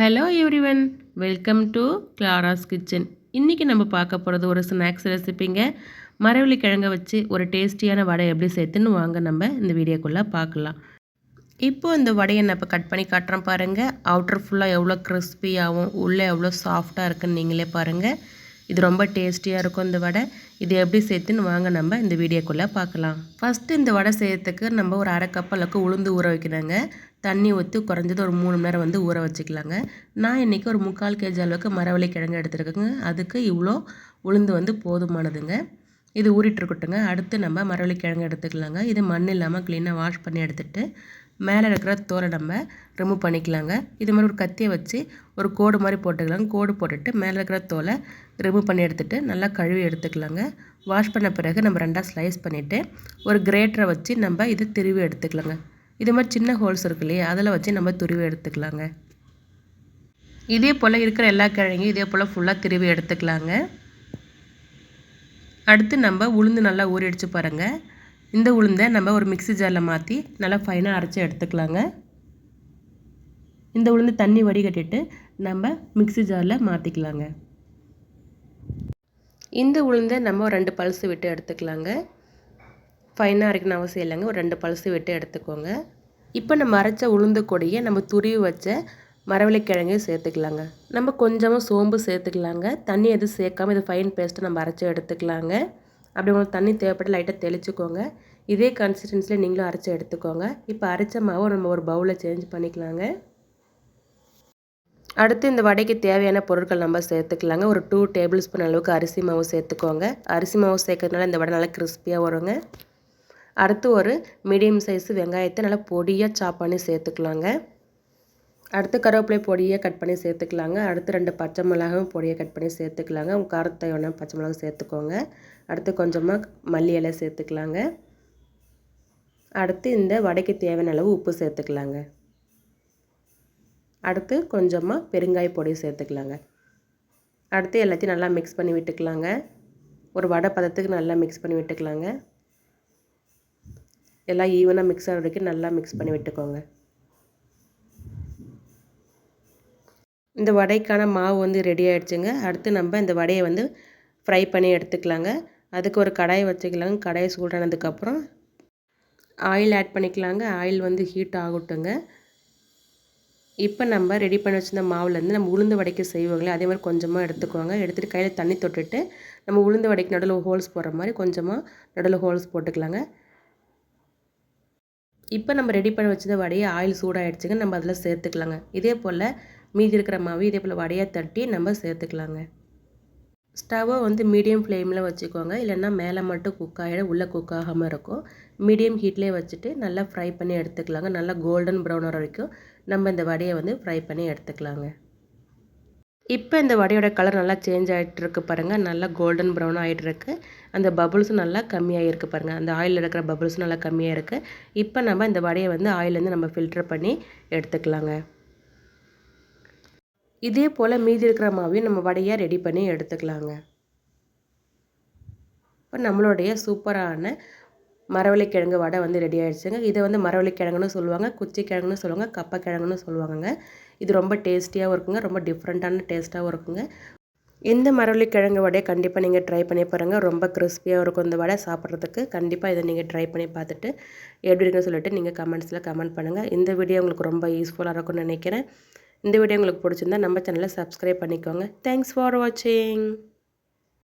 Hello everyone welcome to Clara's kitchen இன்றைக்கி நம்ம பார்க்க போகிறது ஒரு ஸ்நாக்ஸ் ரெசிப்பிங்க மரவள்ளி கிழங்க வச்சு ஒரு டேஸ்டியான வடை எப்படி சேர்த்துன்னு வாங்க. நம்ம இந்த வீடியோக்குள்ளே பார்க்கலாம். இப்போது இந்த வடையை நான் இப்போ கட் பண்ணி காட்டுறேன் பாருங்கள் அவுட்டர் ஃபுல்லாக எவ்வளோ கிறிஸ்பியாகவும் உள்ளே எவ்வளோ சாஃப்டாக இருக்குன்னு நீங்களே பாருங்கள் இது ரொம்ப டேஸ்டியாக இருக்கும் இந்த வடை. இது எப்படி சேர்த்துன்னு வாங்க. நம்ம இந்த வீடியோக்குள்ளே பார்க்கலாம். ஃபஸ்ட்டு இந்த வடை செய்யறதுக்கு நம்ம ஒரு அரை கப் அளவுக்கு உளுந்து ஊற வைக்கணுங்க. தண்ணி ஊற்றி குறைஞ்சது ஒரு மூணு மணி நேரம் வந்து ஊற வச்சுக்கலாங்க. நான் இன்றைக்கி ஒரு முக்கால் கேஜி அளவுக்கு மரவள்ளி கிழங்கு எடுத்துருக்கேங்க. அதுக்கு இவ்வளோ உளுந்து வந்து போதுமானதுங்க. இது ஊறிட்டுருக்கட்டுங்க அடுத்து நம்ம மரவள்ளி கிழங்கு எடுத்துக்கலாங்க. இது மண் இல்லாமல் க்ளீனாக வாஷ் பண்ணி எடுத்துகிட்டு மேலே இருக்கிற தோலை நம்ம ரிமூவ் பண்ணிக்கலாங்க. இது மாதிரி ஒரு கத்தியை வச்சு ஒரு கோடு மாதிரி போட்டுக்கலாங்க. கோடு போட்டுட்டு மேலே இருக்கிற தோலை ரிமூவ் பண்ணி எடுத்துகிட்டு நல்லா கழுவி எடுத்துக்கலாங்க. வாஷ் பண்ண பிறகு நம்ம ரெண்டாக ஸ்லைஸ் பண்ணிவிட்டு ஒரு கிரேட்டரை வச்சு நம்ம இது திருவி எடுத்துக்கலாங்க. இது மாதிரி சின்ன ஹோல்ஸ் இருக்கு இல்லையா? அதில் வச்சு நம்ம துருவி எடுத்துக்கலாங்க. இதே போல் இருக்கிற எல்லா கிழங்கையும் இதே போல் ஃபுல்லாக திருவி எடுத்துக்கலாங்க. அடுத்து நம்ம உளுந்து நல்லா ஊறிடுச்சு பாருங்கள் இந்த உளுந்தை நம்ம ஒரு மிக்சி ஜாரில் மாற்றி நல்லா ஃபைனாக அரைச்சி எடுத்துக்கலாங்க. இந்த உளுந்து தண்ணி வடிகட்டிட்டு நம்ம மிக்சி ஜாரில் மாற்றிக்கலாங்க இந்த உளுந்தை நம்ம ரெண்டு பல்சு விட்டு எடுத்துக்கலாங்க. ஃபைனாக அரைக்கணும்னு அவசியம் இல்லைங்க. ஒரு ரெண்டு பழுசு விட்டு எடுத்துக்கோங்க. இப்போ நம்ம அரைச்ச உளுந்த கொடியை நம்ம துருவி வச்ச மரவள்ளிக்கிழங்கையும் சேர்த்துக்கலாங்க. நம்ம கொஞ்சமாக சோம்பு சேர்த்துக்கலாங்க. தண்ணி எதுவும் சேர்க்காமல் இது ஃபைன் பேஸ்ட்டு நம்ம அரைச்சி எடுத்துக்கலாங்க. அப்படி உங்களுக்கு தண்ணி தேவைப்பட்டு லைட்டாக தெளிச்சுக்கோங்க. இதே கன்சிஸ்டன்சியில் நீங்களும் அரைச்சி எடுத்துக்கோங்க. இப்போ அரைச்ச மாவை நம்ம ஒரு பவுலில் சேஞ்ச் பண்ணிக்கலாங்க. அடுத்து இந்த வடைக்கு தேவையான பொருட்கள் நம்ம சேர்த்துக்கலாங்க. ஒரு டூ டேபிள் ஸ்பூன் அளவுக்கு அரிசி மாவு சேர்த்துக்கோங்க. அரிசி மாவு சேர்க்கறதுனால இந்த வடை நல்லா கிறிஸ்பியாக வருங்க. அடுத்து ஒரு மீடியம் சைஸு வெங்காயத்தை நல்லா பொடியாக சாப் பண்ணி சேர்த்துக்கலாங்க. அடுத்து கருவேப்பிலை பொடியை கட் பண்ணி சேர்த்துக்கலாங்க. அடுத்து ரெண்டு பச்சை மிளகாவும் பொடியை கட் பண்ணி சேர்த்துக்கலாங்க. உங்கள் காரத்தை வேணால் பச்சை மிளகா சேர்த்துக்கோங்க. அடுத்து கொஞ்சமாக மல்லி இலை சேர்த்துக்கலாங்க. அடுத்து இந்த வடைக்கு தேவையான அளவு உப்பு சேர்த்துக்கலாங்க. அடுத்து கொஞ்சமாக பெருங்காய பொடி சேர்த்துக்கலாங்க. அடுத்து எல்லாத்தையும் நல்லா மிக்ஸ் பண்ணி விட்டுக்கலாங்க. ஒரு வடை பதத்துக்கு நல்லா மிக்ஸ் பண்ணி விட்டுக்கலாங்க. எல்லாம் ஈவனாக மிக்ஸ் ஆகிற வரைக்கும் நல்லா மிக்ஸ் பண்ணி விட்டுக்கோங்க. இந்த வடைக்கான மாவு வந்து ரெடி ஆகிடுச்சுங்க அடுத்து நம்ம இந்த வடையை வந்து ஃப்ரை பண்ணி எடுத்துக்கலாங்க. அதுக்கு ஒரு கடாயை வச்சுக்கலாங்க. கடாயை சூடானதுக்கப்புறம் ஆயில் ஆட் பண்ணிக்கலாங்க. ஆயில் வந்து ஹீட் ஆகட்டுங்க. இப்போ நம்ம ரெடி பண்ணி வச்சுருந்த மாவுலேருந்து நம்ம உளுந்து வடைக்கு செய்வாங்களே அதே மாதிரி கொஞ்சமாக எடுத்துக்கோங்க. எடுத்துகிட்டு கையில் தண்ணி தொட்டுட்டு நம்ம உளுந்து வடைக்கு நடுவில் ஹோல்ஸ் போடுற மாதிரி கொஞ்சமாக நடுவில் ஹோல்ஸ் போட்டுக்கலாங்க. இப்போ நம்ம ரெடி பண்ணி வச்சத வடையை ஆயில் சூடாகிடுச்சுங்க நம்ம அதில் சேர்த்துக்கலாங்க. இதே போல் மீதி இருக்கிற மாவு இதே போல் வடையாக தட்டி நம்ம சேர்த்துக்கலாங்க. ஸ்டவ்வை வந்து மீடியம் ஃப்ளேமில் வச்சுக்கோங்க. இல்லைன்னா மேலே மட்டும் குக் ஆகிட உள்ளே குக் ஆகாமல் இருக்கும். மீடியம் ஹீட்லேயே வச்சுட்டு நல்லா ஃப்ரை பண்ணி எடுத்துக்கலாங்க. நல்லா கோல்டன் ப்ரௌன் வர வரைக்கும் நம்ம இந்த வடையை வந்து ஃப்ரை பண்ணி எடுத்துக்கலாங்க. இப்போ இந்த வடையோட கலர் நல்லா சேஞ்ச் ஆகிட்டு இருக்கு பாருங்கள் நல்லா கோல்டன் ப்ரௌன் ஆகிட்டு இருக்கு அந்த பபுள்ஸும் நல்லா கம்மியாக இருக்குது பாருங்கள் அந்த ஆயிலில் இருக்கிற பபுள்ஸும் நல்லா கம்மியாக இருக்குது இப்போ நம்ம இந்த வடையை வந்து ஆயிலேருந்து நம்ம ஃபில்டர் பண்ணி எடுத்துக்கலாங்க. இதே போல் மீதி இருக்கிற மாவையும் நம்ம வடையாக ரெடி பண்ணி எடுத்துக்கலாங்க. இப்போ நம்மளுடைய சூப்பரான மரவள்ளிக்கிழங்கு வடை வந்து ரெடி ஆகிடுச்சுங்க இதை வந்து மரவள்ளிக்கிழங்குன்னு சொல்லுவாங்க குச்சி கிழங்குன்னு சொல்லுவாங்க கப்பக்கிழங்குன்னு சொல்லுவாங்கங்க. இது ரொம்ப டேஸ்டியாகவும் இருக்குங்க ரொம்ப டிஃப்ரெண்ட்டான டேஸ்ட்டாகவும் இருக்குங்க. இந்த மரவள்ளிக்கிழங்கு வடையை கண்டிப்பாக நீங்கள் ட்ரை பண்ணி பாருங்கள் ரொம்ப கிறிஸ்பியாக இருக்கும் இந்த வடை சாப்பிட்றதுக்கு. கண்டிப்பாக இதை நீங்கள் ட்ரை பண்ணி பார்த்துட்டு எப்படின்னு சொல்லிட்டு நீங்கள் கமெண்ட்ஸில் கமெண்ட் பண்ணுங்கள் இந்த வீடியோ உங்களுக்கு ரொம்ப யூஸ்ஃபுல்லாக இருக்கும்னு நினைக்கிறேன். இந்த வீடியோ உங்களுக்கு பிடிச்சிருந்தா நம்ம சேனலை சப்ஸ்கிரைப் பண்ணிக்கோங்க. தேங்க்ஸ் ஃபார் வாட்சிங்